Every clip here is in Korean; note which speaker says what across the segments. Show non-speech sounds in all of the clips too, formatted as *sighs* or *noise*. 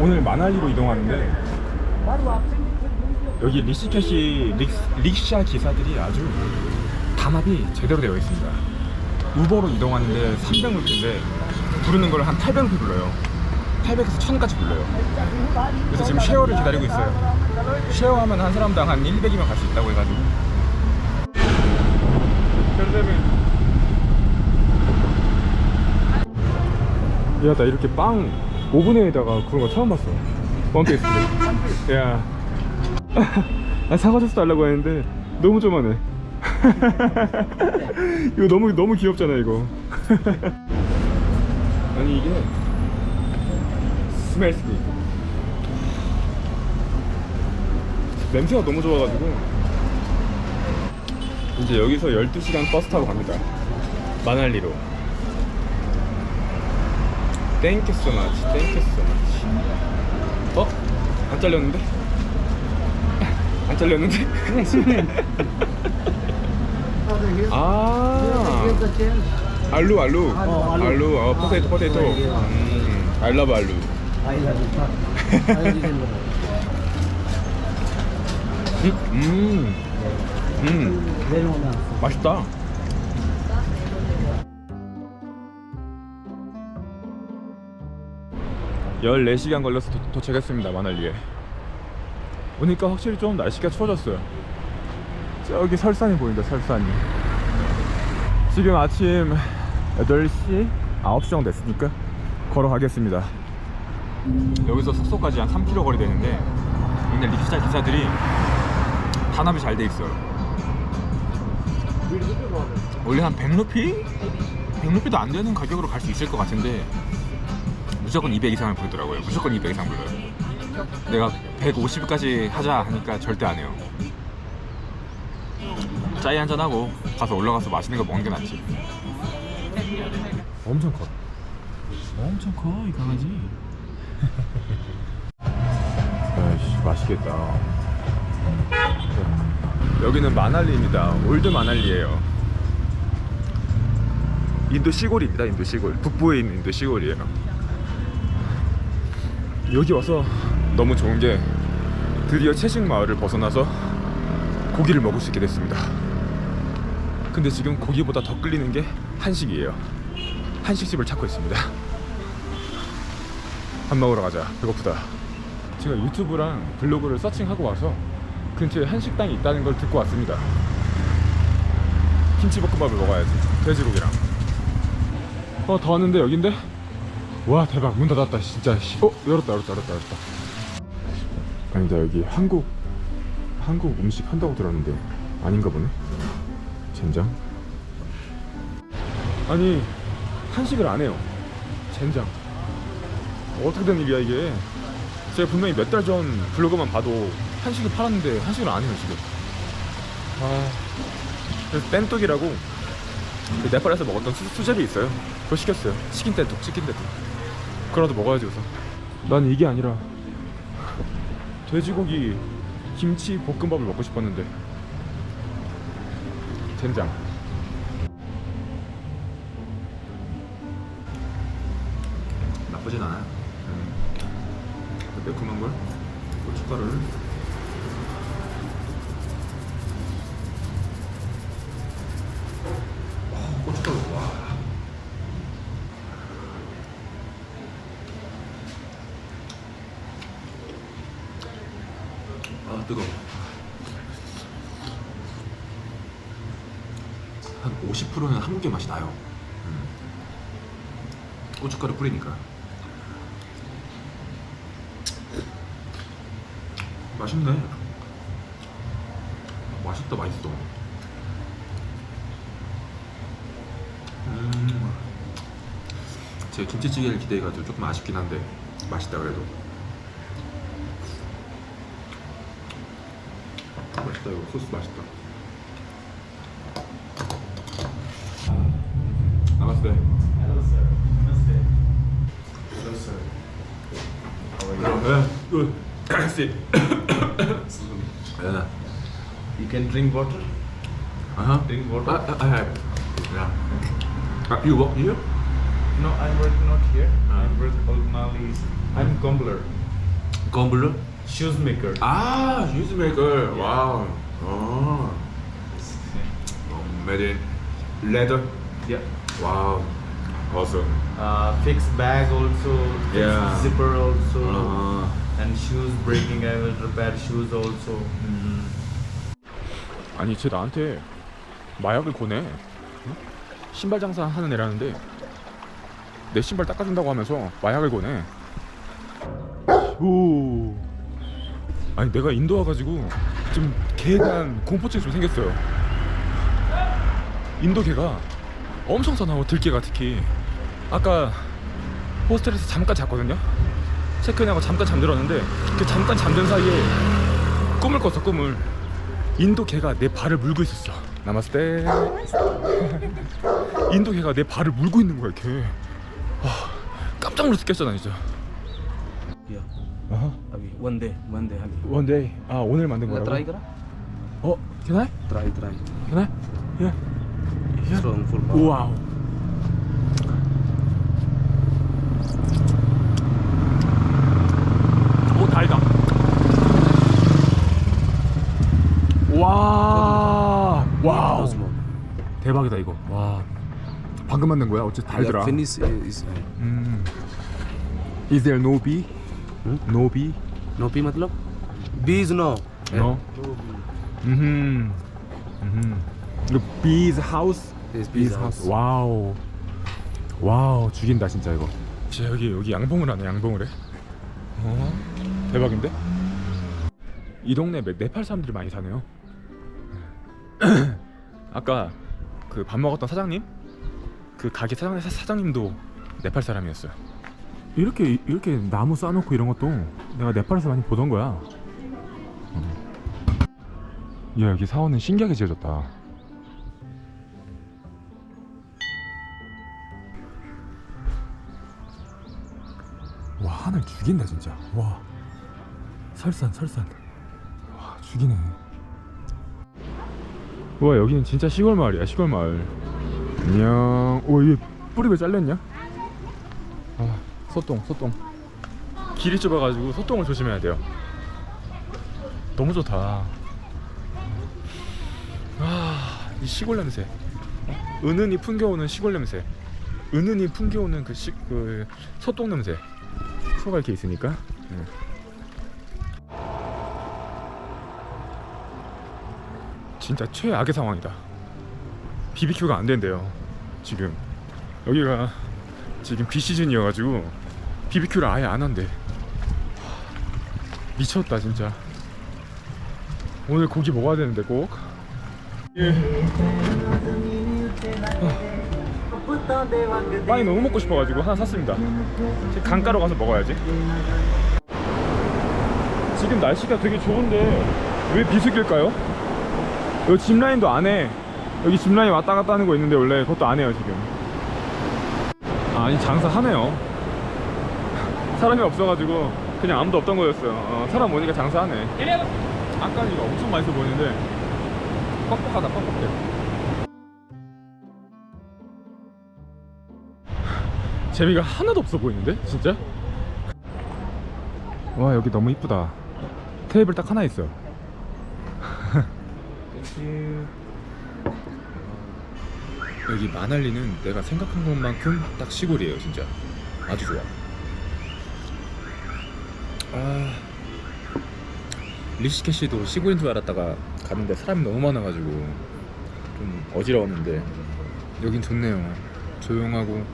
Speaker 1: 오늘 마날리로 이동하는데 여기 리시케시 릭, 릭샤 기사들이 아주 담합이 제대로 되어 있습니다. 우버로 이동하는데 300루피인데 부르는 걸 한 800루피 불러요. 800에서 1000까지 불러요. 그래서 지금 쉐어를 기다리고 있어요. 쉐어하면 한 사람당 한 1, 200이면 갈 수 있다고 해가지고. 야, 나 이렇게 빵 오븐에다가 그런 거 처음 봤어. 원피스. 야. *laughs* 아, 사과 주스 달라고 했는데 너무 조만해. *laughs* 이거 너무 너무 귀엽잖아 이거. *laughs* 아니 이게 스멜 스틱. 냄새가 너무 좋아가지고 이제 여기서 12시간 버스 타고 갑니다. 마날리로. 땡큐 much. 땡큐 much. 어? 안 잘렸는데? 안 잘렸는데? *laughs* 아 알루 알루
Speaker 2: 어, 알루.
Speaker 1: 알루 어 포테이토 포테이토
Speaker 2: 어, 이게.
Speaker 1: 음 I love 알루. *laughs* 음, 음, 음
Speaker 2: don't know.
Speaker 1: 맛있다 열네 시간 걸려서 도, 도착했습니다 마날리에. 오니까 확실히 좀 날씨가 추워졌어요. 저기 설산이 보인다 설산이. 지금 아침 8시 9시 정도 됐으니까 걸어가겠습니다. 여기서 숙소까지 한 3km 거리 되는데 근데 릭샤 기사들이 단합이 잘 돼 있어요. 원래 한 100루피? 100루피도 안 되는 가격으로 갈 수 있을 것 같은데 무조건 200 이상을 부르더라고요. 무조건 200 이상 불러요. 내가 150까지 하자 하니까 절대 안 해요. 짜이 한잔하고 가서 올라가서 맛있는 거 먹는 게 낫지. 엄청 커. 엄청 커 이 강아지. *laughs* 아이씨 맛있겠다. 여기는 마날리입니다. 올드 마날리예요. 인도 시골입니다 인도 시골. 북부에 있는 인도 시골이에요 여기 와서 너무 좋은 게 드디어 채식 마을을 벗어나서 고기를 먹을 수 있게 됐습니다. 근데 지금 고기보다 더 끌리는 게 한식이에요. 한식집을 찾고 있습니다. 밥 먹으러 가자. 배고프다. 제가 유튜브랑 블로그를 서칭하고 와서 근처에 한식당이 있다는 걸 듣고 왔습니다. 김치볶음밥을 먹어야지. 돼지고기랑. 어더 왔는데 여긴데? 와 대박. 문 닫았다 진짜. 씨. 어 열었다 열었다 열었다 열었다. 아니다 여기 한국 한국 음식 한다고 들었는데 아닌가 보네? 젠장? 아니 한식을 안 해요. 젠장. 어떻게 된 일이야 이게? 제가 분명히 몇 달 전 블로그만 봐도 한식을 팔았는데 한식을 안 해요 지금. 아 그래서 뗀뚝이라고 그 네팔에서 먹었던 수, 수제비 있어요. 그거 시켰어요. 치킨 뗀뚝 치킨 뗀뚝 그거라도 먹어야지 우선 난 이게 아니라 돼지고기 김치 볶음밥을 먹고 싶었는데. 젠장. 나쁘진 않아요. 음. 매콤한 걸 고춧가루를 어, 고춧가루 와 아 뜨거워 한 50%는 한국의 맛이 나요. 음. 고춧가루 뿌리니까. 맛있네. 맛있다 맛있어. 음. 제가 김치찌개를 기대해가지고 조금 아쉽긴 한데 맛있다 그래도. 맛있다 이거 소스 맛있다 네, 굿 씨. 네.
Speaker 3: You can drink water.
Speaker 1: Uh-huh.
Speaker 3: Drink water.
Speaker 1: I, I have. Yeah. Uh, you work here?
Speaker 3: No, I'm working not here.
Speaker 1: Ah.
Speaker 3: I'm working Olmali's. I'm cobbler. Combler? Shoes maker.
Speaker 1: 아 유즈메이커 와우 어 made in leather
Speaker 3: Yeah.
Speaker 1: 와우 awesome
Speaker 3: Uh, fixed bag also. fixed
Speaker 1: Yeah.
Speaker 3: Zipper also.
Speaker 1: 아.
Speaker 3: And shoes breaking. I will repair shoes also.
Speaker 1: 아니 쟤 나한테 마약을 권해 응? 신발 장사 하는 애라는데 내 신발 닦아준다고 하면서 마약을 권해 오 아니 내가 인도 와가지고 좀 개에 대한 공포증이 좀 생겼어요 인도 개가 엄청 사나워 들개가 특히 아까 호스텔에서 잠깐 잤거든요 체크인하고 잠깐 잠들었는데 그 잠깐 잠든 사이에 꿈을 꿨어 꿈을 인도 개가 내 발을 물고 있었어 남았을 때 인도 개가 내 발을 물고 있는 거야 이렇게 아, 깜짝 놀라서 깼잖아 진짜
Speaker 2: Yeah.
Speaker 1: Uh-huh.
Speaker 2: Abhi, one day, one day.
Speaker 1: Abhi. One day. 아 오늘 만든 거라고?
Speaker 2: Try kara?
Speaker 1: 어? Can I?
Speaker 2: Try, try.
Speaker 1: Can I? Yeah. Yeah.
Speaker 2: Strong full power. Wow.
Speaker 1: 대박이다 이거. 와. 방금 만든 거야? 어째 달더라.
Speaker 2: Yeah, finish is is
Speaker 1: 음. Is there no bee?
Speaker 2: Hmm?
Speaker 1: No bee?
Speaker 2: no P मतलब? B is no.
Speaker 1: No. 음. 음. 이거 bee's house?
Speaker 2: Yes,
Speaker 1: bee's house. 와우. 와우, 죽인다 진짜 이거. 진짜 여기 여기 양봉을 하네. 양봉을 해. 어? 대박인데? 이 동네 네- 네팔 사람들이 많이 사네요. *clears throat* 아까 그 밥 먹었던 사장님? 그 가게 사장 사장님도 네팔 사람이었어요. 이렇게 이렇게 나무 쌓아놓고 이런 것도 내가 네팔에서 많이 보던 거야. 야 여기 사원은 신기하게 지어졌다. 와 하늘 죽인다 진짜. 와 설산 설산. 와 죽이네. 와 여기는 진짜 시골 마을이야 시골 마을. 안녕. 오얘 뿌리 왜 잘렸냐? 아 소똥 소똥. 길이 좁아가지고 소똥을 조심해야 돼요. 너무 좋다. 아, 이 시골 냄새. 어? 은은히 풍겨오는 시골 냄새. 은은히 풍겨오는 그, 시, 그 소똥 냄새. 소가 이렇게 있으니까. 네. 진짜 최악의 상황이다. BBQ가 안 된대요. 지금 여기가 지금 비 시즌이어가지고 BBQ를 아예 안 한대. 미쳤다 진짜. 오늘 고기 먹어야 되는데 꼭. 예. 아. 빵이 너무 먹고 싶어가지고 하나 샀습니다. 강가로 가서 먹어야지. 지금 날씨가 되게 좋은데 왜 비수길까요? 여기 짚라인도 안 해. 여기 짚라인 왔다 갔다 하는 거 있는데 원래 그것도 안 해요 지금. 아, 아니 장사하네요. *laughs* 사람이 없어가지고 그냥 아무도 없던 거였어요. 어, 사람 오니까 장사하네. 아까는 이거 엄청 맛있어 보이는데 뻑뻑하다 뻑뻑해. *sighs* 재미가 하나도 없어 보이는데 진짜? 와 여기 너무 이쁘다. 테이블 딱 하나 있어. 여기 마날리는 내가 생각한 것만큼 딱 시골이에요 진짜. 아주 좋아. 아 리시케시도 시골인 줄 알았다가 갔는데 사람이 너무 많아가지고 좀 어지러웠는데. 여긴 좋네요. 조용하고.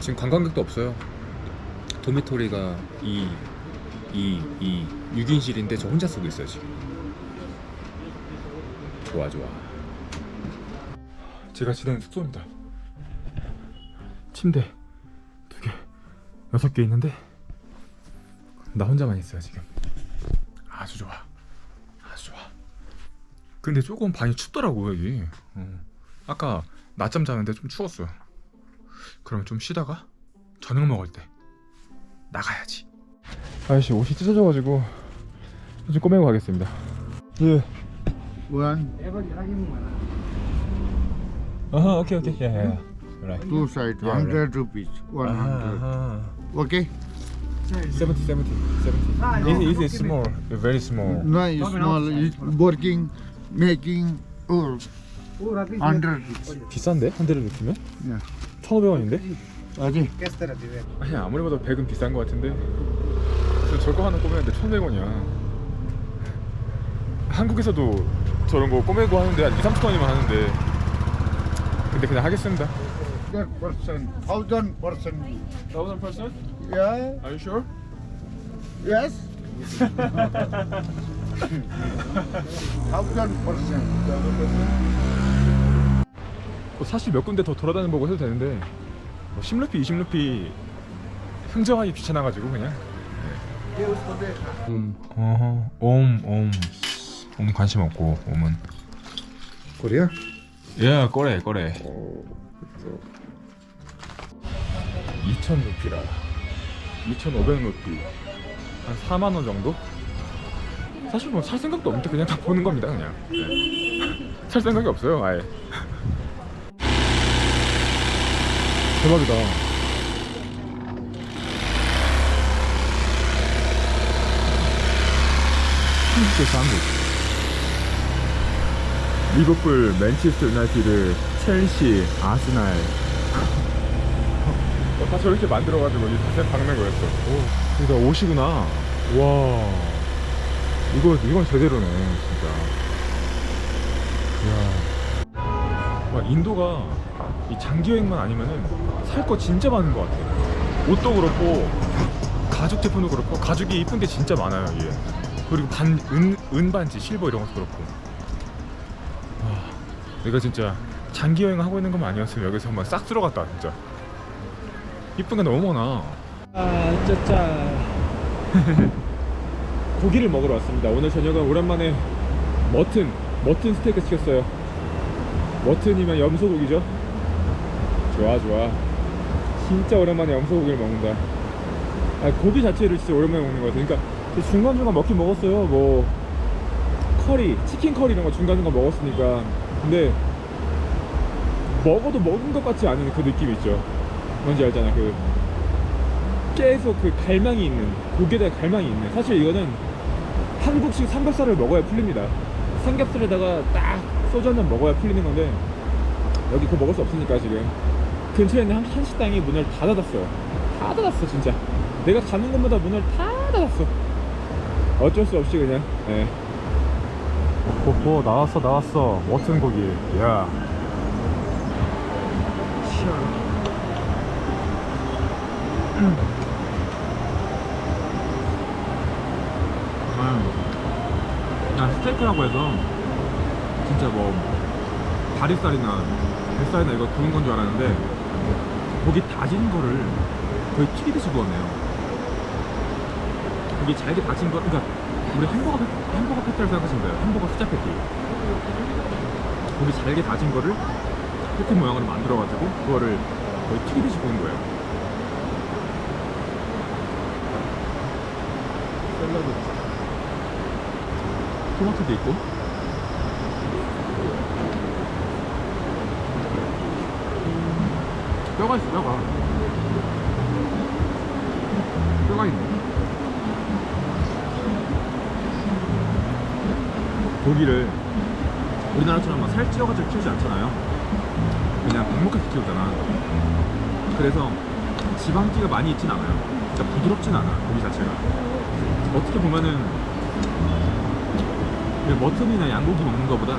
Speaker 1: 지금 관광객도 없어요. 도미토리가 이 이, 이 6인실인데 저 혼자 쓰고 있어요 지금 좋아 좋아. 제가 지내는 숙소입니다. 침대 두개 여섯 개 있는데 나 혼자만 있어요 지금. 아주 좋아. 아주 좋아. 근데 조금 방이 춥더라고 여기. 어. 아까 낮잠 자는데 좀 추웠어요. 그럼 좀 쉬다가 저녁 먹을 때 나가야지. 아저씨 옷이 찢어져가지고 좀 꼬매고 가겠습니다. 예
Speaker 4: One,
Speaker 1: 아하 오케이 오케이 야야야
Speaker 4: two side,
Speaker 1: Yeah,
Speaker 4: hundred rupees. One hundred. Okay.
Speaker 1: 70, 70, 70. Is is small, very small.
Speaker 4: No, it's small. It's working, making, or under.
Speaker 1: 비싼데? 한 대를 느끼면?
Speaker 4: Yeah.
Speaker 1: 1,500원인데?
Speaker 4: Okay.
Speaker 1: 아니 아무리 봐도 100은 비싼 것 같은데 저 저거 하나 꼬매는데 1,100원이야 한국에서도 저런 거 꼬매고 하는데 한 2, 3천 원이면 하는데 근데 그냥 하겠습니다
Speaker 4: Hundred percent, thousand percent.
Speaker 1: 1,000%
Speaker 4: Yeah.
Speaker 1: Are you sure?
Speaker 4: Yes. *laughs* thousand percent.
Speaker 1: 뭐 사실 몇 군데 더 돌아다니 보고 해도 되는데 뭐 10루피, 20루피 흥정하기 귀찮아가지고 그냥
Speaker 2: Um,
Speaker 1: 어허 옴, 옴. 옴 관심 없고 옴은
Speaker 4: Korea.
Speaker 1: 예, 꺼래, 꺼래. 2,000 루피라. 2,500 루피. 한 4만 원 정도? 사실 뭐 살 생각도 없는데 그냥 다 보는 겁니다, 그냥. 네. *laughs* 살 생각이 없어요, 아예. *laughs* 대박이다. 한국에서 한국. 리버풀, 맨체스터 유나이티드, 첼시, 아스날. 어, 다 저렇게 만들어가지고 이다 박는 거였어. 오, 이거 옷이구나. 와. 이거, 이건 제대로네 진짜. 이야. 와 인도가 이 장기여행만 아니면은 살 거 진짜 많은 것 같아. 옷도 그렇고 가죽 제품도 그렇고 가죽이 이쁜 게 진짜 많아요 이게. 그리고 반, 은, 은반지, 실버 이런 것도 그렇고. 와, 내가 진짜 장기 여행 하고 있는 것만 아니었으면 여기서 한번 싹 들어갔다 진짜. 이쁜 게 너무 많아. 아, 짜짜. *laughs* 고기를 먹으러 왔습니다. 오늘 저녁은 오랜만에 머튼, 머튼 스테이크 시켰어요. 머튼이면 염소고기죠? 좋아, 좋아. 진짜 오랜만에 염소고기를 먹는다. 아, 고기 자체를 진짜 오랜만에 먹는 것 같아. 그러니까 중간중간 먹긴 먹었어요. 뭐 커리, 치킨 커리 이런 거 중간중간 먹었으니까 근데 먹어도 먹은 것 같지 않은 그 느낌 있죠. 뭔지 알잖아 그 계속 그 갈망이 있는 고기에 대한 갈망이 있는. 사실 이거는 한국식 삼겹살을 먹어야 풀립니다. 삼겹살에다가 딱 소주 한잔 먹어야 풀리는 건데 여기 그거 먹을 수 없으니까 지금. 근처에 있는 한, 한 식당이 문을 다 닫았어요. 다 닫았어 진짜. 내가 가는 곳마다 문을 다 닫았어. 어쩔 수 없이 그냥. 예. 오, 나왔어 나왔어. 워튼 고기. 야. 난 스테이크라고 해서 진짜 뭐 다리살이나 뱃살이나 이거 구운 건 줄 알았는데 고기 다진 거를 거의 튀기듯이 구웠네요. 고기 잘게 다진 거 그러니까 우리 햄버거 패- 햄버거 패티를 생각하시면 돼요. 햄버거 수자 패티. 고기 잘게 다진 거를 패티 모양으로 만들어가지고 그거를 거의 튀기듯이 구운 거예요. 샐러드. 토마토도 있고. 뼈가 있어 뼈가 있네 고기를 우리나라처럼 막 살 찌어가지고 키우지 않잖아요. 그냥 묵묵하게 키우잖아. 그래서 지방기가 많이 있진 않아요. 진짜 부드럽진 않아 고기 자체가. 어떻게 보면은 그 머튼이나 양고기 먹는 것보다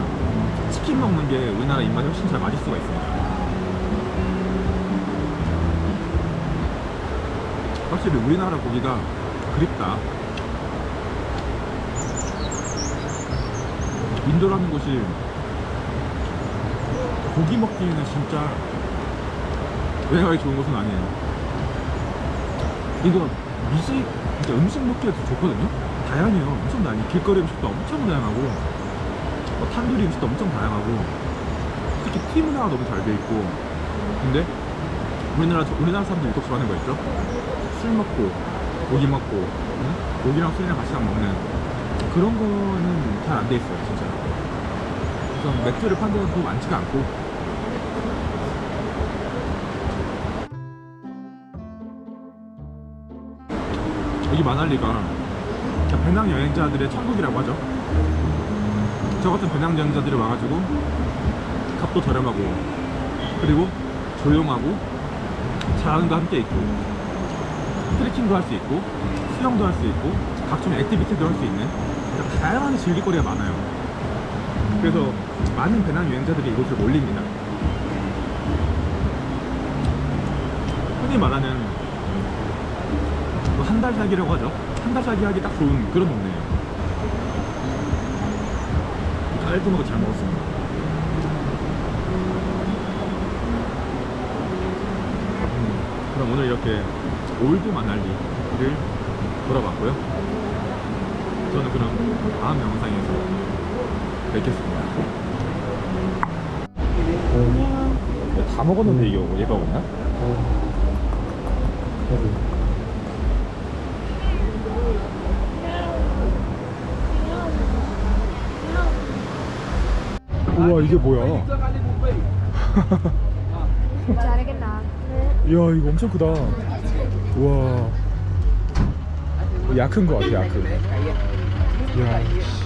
Speaker 1: 치킨 먹는 게 우리나라 입맛에 훨씬 잘 맞을 수가 있습니다. 확실히 우리나라 고기가 그립다 인도라는 곳이 고기 먹기에는 진짜 여행하기 좋은 곳은 아니에요. 이거 미식, 진짜 음식 먹기가 더 좋거든요? 다양해요. 엄청 다양해. 길거리 음식도 엄청 다양하고, 뭐 탄두리 음식도 엄청 다양하고, 특히 티 문화가 너무 잘 돼 있고, 근데 우리나라, 우리나라 사람들이 또 좋아하는 거 있죠? 술 먹고, 고기 먹고, 응? 고기랑 술이랑 같이 먹는 그런 거는 잘 안 돼 있어요, 진짜. 그래서 맥주를 파는 데도 많지가 않고 여기 마날리가 배낭 여행자들의 천국이라고 하죠. 저 같은 배낭 여행자들이 와가지고 값도 저렴하고 그리고 조용하고 자연과 함께 있고 트레킹도 할 수 있고 수영도 할 수 있고 각종 액티비티도 할 수 있는 그러니까 다양한 즐길거리가 많아요. 그래서 많은 배낭 여행자들이 이곳을 몰립니다. 흔히 말하는 뭐 한달 살기라고 하죠. 한 달 살기 하기 딱 좋은 그런 동네예요. 깔끔하고 잘 먹었습니다. 음, 그럼 오늘 이렇게 올드 마날리를 돌아봤고요. 저는 그럼 다음 영상에서 뵙겠습니다. 다 먹었는데 이게 얘가 오냐? 어, 우와 이게 뭐야？이야, 네. 이거 엄청 크다. 우와. 약큰 거 같아 야큰 이야.